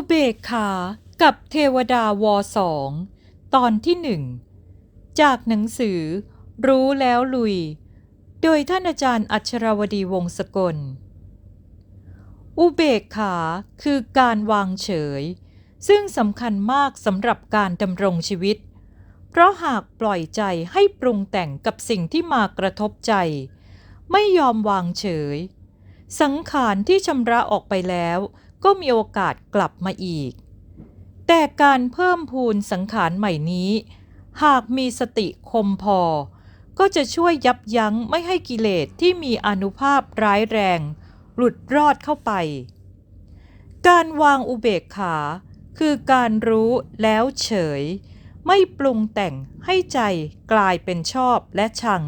อุเบกขากับเทวดาวอสองตอนที่หนึ่งจากหนังสือ รู้แล้วลุย โดยท่านอาจารย์อัชรวดีวงศกล อุเบกขาคือการวางเฉย ซึ่งสำคัญมากสำหรับการดำรงชีวิต เพราะหากปล่อยใจให้ปรุงแต่งกับสิ่งที่มากระทบใจ ไม่ยอมวางเฉย สังขารที่ชำระออกไปแล้ว ก็มีโอกาสกลับมาอีก แต่การเพิ่มพูนสังขารใหม่นี้ หากมีสติคมพอ ก็จะช่วยยับยั้งไม่ให้กิเลสที่มีอนุภาพร้ายแรง หลุดรอดเข้าไป การวางอุเบกขา คือการรู้แล้วเฉย ไม่ปรุงแต่งให้ใจกลายเป็นชอบและชัง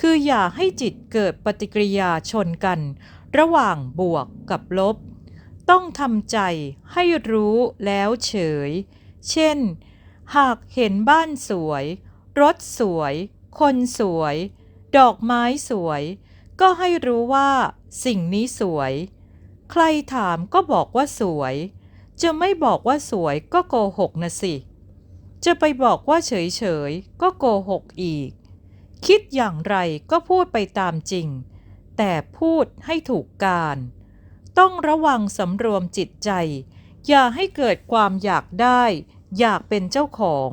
คืออย่าให้จิตเกิดปฏิกิริยาชนกัน ระหว่างบวกกับลบ ต้องทำใจให้รู้แล้วเฉย เช่น หากเห็นบ้านสวย รถสวย คนสวย ดอกไม้สวย ก็ให้รู้ว่าสิ่งนี้สวย ใครถามก็บอกว่าสวย จะไม่บอกว่าสวยก็โกหกนะสิ จะไปบอกว่าเฉยๆก็โกหกอีก คิดอย่างไรก็พูดไปตามจริง แต่พูดให้ถูกการ ต้องระวังสำรวมจิตใจ อย่าให้เกิดความอยากได้ อยากเป็นเจ้าของ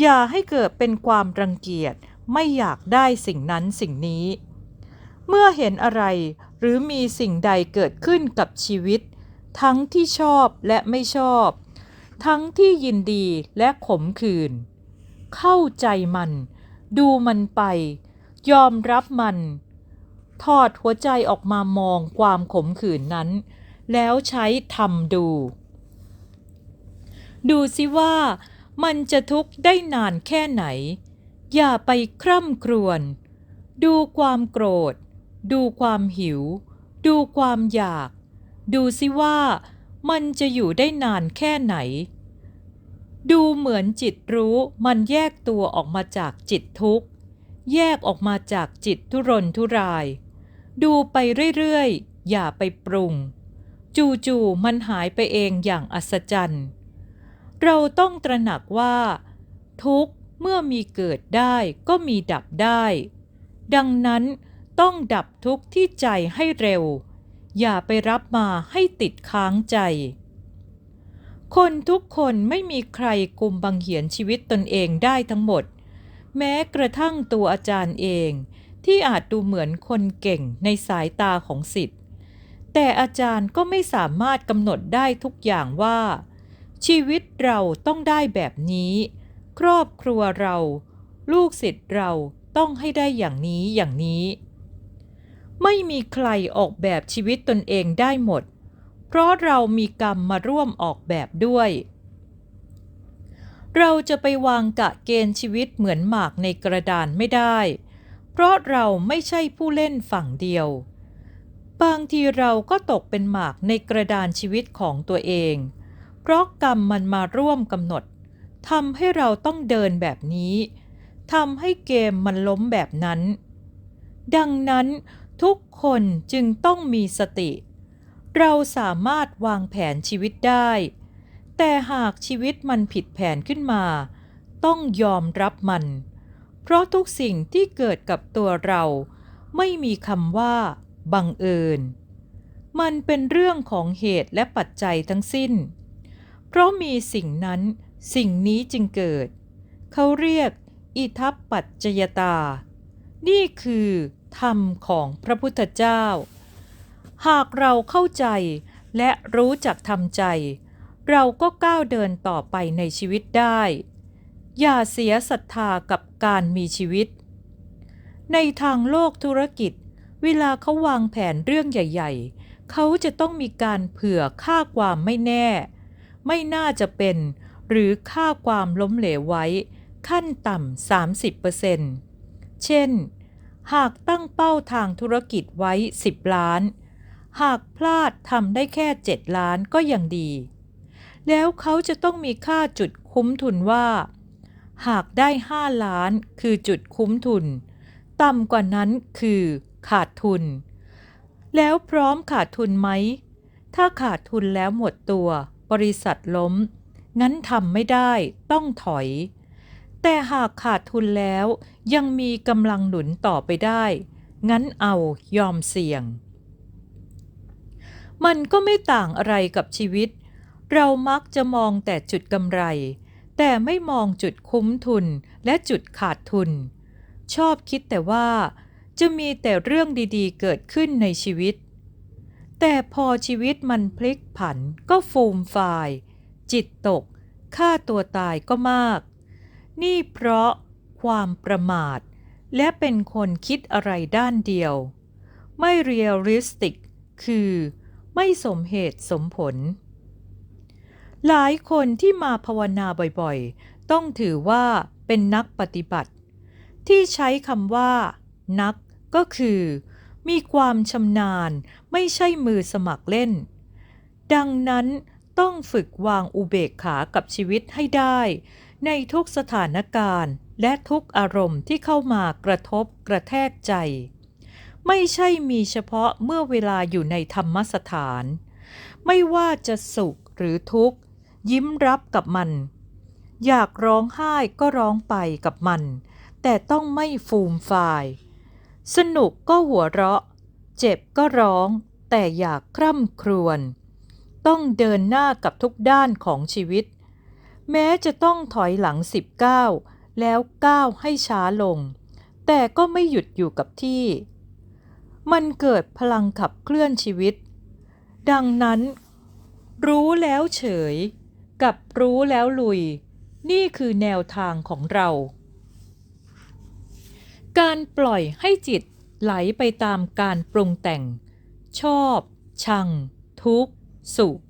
อย่าให้เกิดเป็นความรังเกียจไม่อยากได้สิ่งนั้นสิ่งนี้ เมื่อเห็นอะไรหรือมีสิ่งใดเกิดขึ้นกับชีวิต ทั้งที่ชอบและไม่ชอบ ทั้งที่ยินดีและขมขื่นเข้าใจมัน ดูมันไป ยอมรับมัน ถอดหัวใจออกมามองความขมขื่นนั้น แล้วใช้ทำดู ดูสิว่ามันจะทุกข์ได้นานแค่ไหน อย่าไปคร่ำครวญ ดูความโกรธ ดูความหิว ดูความอยาก ดูสิว่ามันจะอยู่ได้นานแค่ไหน ดูเหมือนจิตรู้มันแยกตัวออกมาจากจิตทุกข์ แยกออกมาจากจิตทุรนทุราย ดูไปเรื่อยๆ อย่าไปปรุง จู่ๆมันหายไปเองอย่างอัศจรรย์ เราต้องตระหนักว่า ทุกข์เมื่อมีเกิดได้ก็มีดับได้ ดังนั้นต้องดับทุกข์ที่ใจให้เร็ว อย่าไปรับมาให้ติดค้างใจ คนทุกคนไม่มีใครกุมบังเหียนชีวิตตนเองได้ทั้งหมด แม้กระทั่งตัวอาจารย์เอง ที่อาจดูเหมือนคนเก่งในสายตาของสิทธิ์ แต่อาจารย์ก็ไม่สามารถกำหนดได้ทุกอย่างว่า ชีวิตเราต้องได้แบบนี้ ครอบครัวเรา ลูกศิษย์เราต้องให้ได้อย่างนี้อย่างนี้ ไม่มีใครออกแบบชีวิตตนเองได้หมด เพราะเรามีกรรมมาร่วมออกแบบด้วย เราจะไปวางกะเกณฑ์ชีวิตเหมือนหมากในกระดานไม่ได้ เพราะเราไม่ใช่ผู้เล่นฝั่งเดียว บางทีเราก็ตกเป็นหมากในกระดานชีวิตของตัวเอง เพราะกรรมมันมาร่วมกำหนดทำให้เราต้องเดินแบบนี้ทำให้เกมมันล้มแบบนั้น ดังนั้นทุกคนจึงต้องมีสติ เราสามารถวางแผนชีวิตได้ แต่หากชีวิตมันผิดแผนขึ้นมา ต้องยอมรับมัน เพราะทุกสิ่งที่เกิดกับตัวเรา ไม่มีคำว่า บังเอิญ มันเป็นเรื่องของเหตุและปัจจัยทั้งสิ้น เพราะมีสิ่งนั้นสิ่งนี้จึงเกิด เขาเรียก อิทัปปัจจยตา นี่คือธรรมของพระพุทธเจ้า หากเราเข้าใจและรู้จักทำใจ เราก็ก้าวเดินต่อไปในชีวิตได้ อย่าเสียศรัทธากับการมีชีวิต ในทางโลกธุรกิจ เวลาเขาวางแผนเรื่องใหญ่ ๆ เขาจะต้องมีการเผื่อค่าความไม่แน่ ไม่น่าจะเป็น หรือค่าความล้มเหลวไว้ ขั้นต่ำ 30%เช่น หากตั้งเป้าทางธุรกิจไว้ 10 ล้าน หากพลาดทำได้แค่ 7 ล้านก็ยังดี แล้วเขาจะต้องมีค่าจุดคุ้มทุนว่า หากได้ 5 ล้านคือจุดคุ้มทุน ต่ำกว่านั้นคือขาดทุน แล้วพร้อมขาดทุนไหม ถ้าขาดทุนแล้วหมดตัว บริษัทล้ม งั้นทำไม่ได้ต้องถอย แต่หากขาดทุนแล้วยังมีกำลังหนุนต่อไปได้ งั้นเอายอมเสี่ยง มันก็ไม่ต่างอะไรกับชีวิต เรามักจะมองแต่จุดกำไร แต่ไม่มองจุดคุ้มทุนและจุดขาดทุน ชอบคิดแต่ว่าจะมีแต่เรื่องดีๆ เกิดขึ้นในชีวิต แต่พอชีวิตมันพลิกผันก็ฟูมฟาย จิตตก ฆ่าตัวตายก็มาก นี่เพราะความประมาท และเป็นคนคิดอะไรด้านเดียว ไม่เรียลลิสติก คือ ไม่สมเหตุสมผล หลายคนที่มาภาวนาบ่อยๆ ต้องถือว่าเป็นนักปฏิบัติ ที่ใช้คำว่า นักก็คือ มีความชำนาญไม่ใช่มือสมัครเล่น ดังนั้นต้องฝึกวางอุเบกขากับชีวิตให้ได้ ในทุกสถานการณ์ และทุกอารมณ์ที่เข้ามากระทบกระแทกใจ ไม่ใช่มีเฉพาะเมื่อเวลาอยู่ในธรรมสถาน ไม่ว่าจะสุขหรือทุกข์ ยิ้มรับกับมัน อยากร้องไห้ก็ร้องไปกับมัน แต่ต้องไม่ฟูมฟาย สนุกก็หัวเราะ เจ็บก็ร้อง แต่อยากคร่ำครวญต้องเดินหน้ากับทุกด้านของชีวิต แม้จะต้องถอยหลังสิบก้าวแล้วก้าวให้ช้าลง แต่ก็ไม่หยุดอยู่กับที่ มันเกิดพลังขับเคลื่อนชีวิต ดังนั้น รู้แล้วเฉย กับรู้แล้วลุย นี่คือแนวทางของเรา การปล่อยให้จิตไหลไปตามการปรุงแต่ง ชอบ ชัง ทุกข์ สุข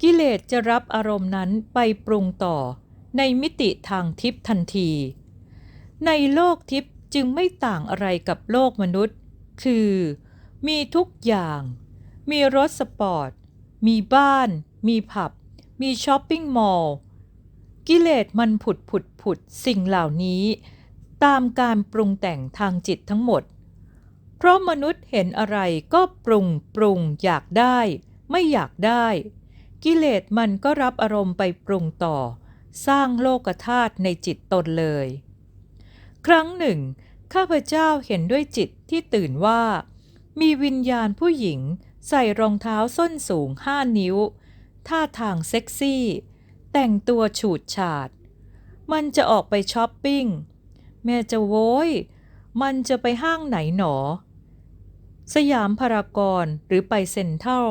กิเลสจะรับอารมณ์นั้นไปปรุงต่อในมิติทางทิพย์ทันที ในโลกทิพย์จึงไม่ต่างอะไรกับโลกมนุษย์ คือ มีทุกอย่าง มีรถสปอร์ต มีบ้าน มีผับ มีช้อปปิ้งมอลล์กิเลสมันผุดผุดผุดสิ่งเหล่านี้ ตามการปรุงแต่งทางจิตทั้งหมด เพราะมนุษย์เห็นอะไรก็ปรุงปรุงอยากได้ ไม่อยากได้ กิเลสมันก็รับอารมณ์ไปปรุงต่อ สร้างโลกธาตุในจิตตนเลย ครั้งหนึ่ง ข้าพเจ้าเห็นด้วยจิตที่ตื่นว่า มีวิญญาณผู้หญิงใส่รองเท้าส้นสูงห้านิ้ว ท่าทางเซ็กซี่ แต่งตัวฉูดฉาด มันจะออกไปช้อปปิ้ง แม่จะโว้ย มันจะไปห้างไหนหนอ สยามพารากอนหรือไปเซ็นทรัล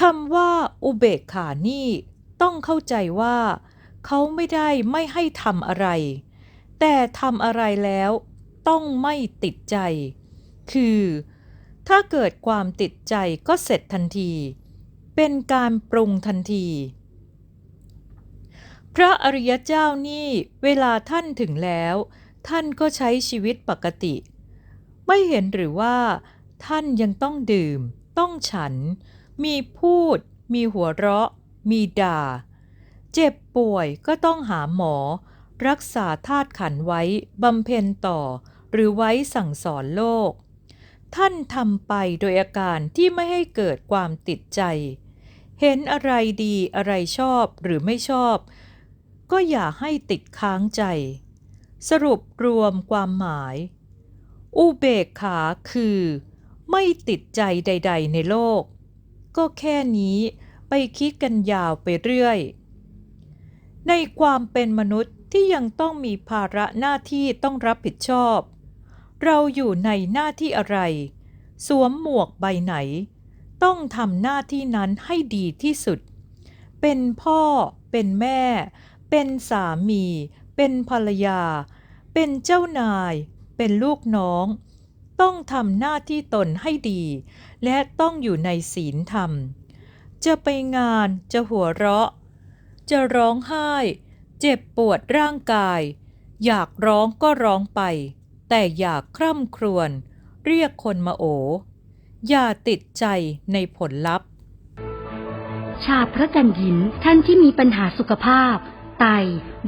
คำว่าอุเบกขานี่ต้องเข้าใจว่าเขาไม่ได้ไม่ให้ทำอะไร แต่ทำอะไรแล้วต้องไม่ติดใจ คือ ถ้าเกิดความติดใจก็เสร็จทันที เป็นการปรุงทันที พระอริยเจ้านี่เวลาท่านถึงแล้ว ท่านก็ใช้ชีวิตปกติ ไม่เห็นหรือว่า ท่านยังต้องดื่ม ต้องฉัน มีพูด มีหัวเราะ มีด่า เจ็บป่วยก็ต้องหาหมอ รักษาธาตุขันไว้บำเพ็ญต่อ หรือไว้สั่งสอนโลกท่านทำไปโดยอาการที่ไม่ให้เกิดความติดใจ เห็นอะไรดีอะไรชอบหรือไม่ชอบ ก็อย่าให้ติดค้างใจ สรุปรวมความหมาย อุเบกขาคือ ไม่ติดใจใด ๆ ในโลก ก็แค่นี้ไปคิดกันยาวไปเรื่อย ในความเป็นมนุษย์ที่ยังต้องมีภาระหน้าที่ต้องรับผิดชอบ เราอยู่ในหน้าที่อะไร สวมหมวกใบไหน ต้องทำหน้าที่นั้นให้ดีที่สุด เป็นพ่อ เป็นแม่ เป็นสามี เป็นภรรยา เป็นเจ้านาย เป็นลูกน้อง ต้องทำหน้าที่ตนให้ดี และต้องอยู่ในศีลธรรม จะไปงานจะหัวเราะ จะร้องไห้ เจ็บปวดร่างกาย อยากร้องก็ร้องไป แต่อยากคร่ำครวญเรียกคนมาโอ อย่าติดใจในผลลัพธ์ ชาพระกันยิ้มท่านที่มีปัญหาสุขภาพ ไต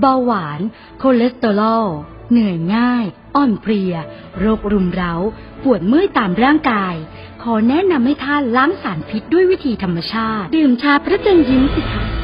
เบาหวาน คอเลสเตอรอล เหนื่อยง่าย อ่อนเพลีย โรครุมเร้า ปวดเมื่อยตามร่างกาย ขอแนะนำให้ท่านล้างสารพิษด้วยวิธีธรรมชาติ ดื่มชาพระจันทร์ยิ้มสิคะ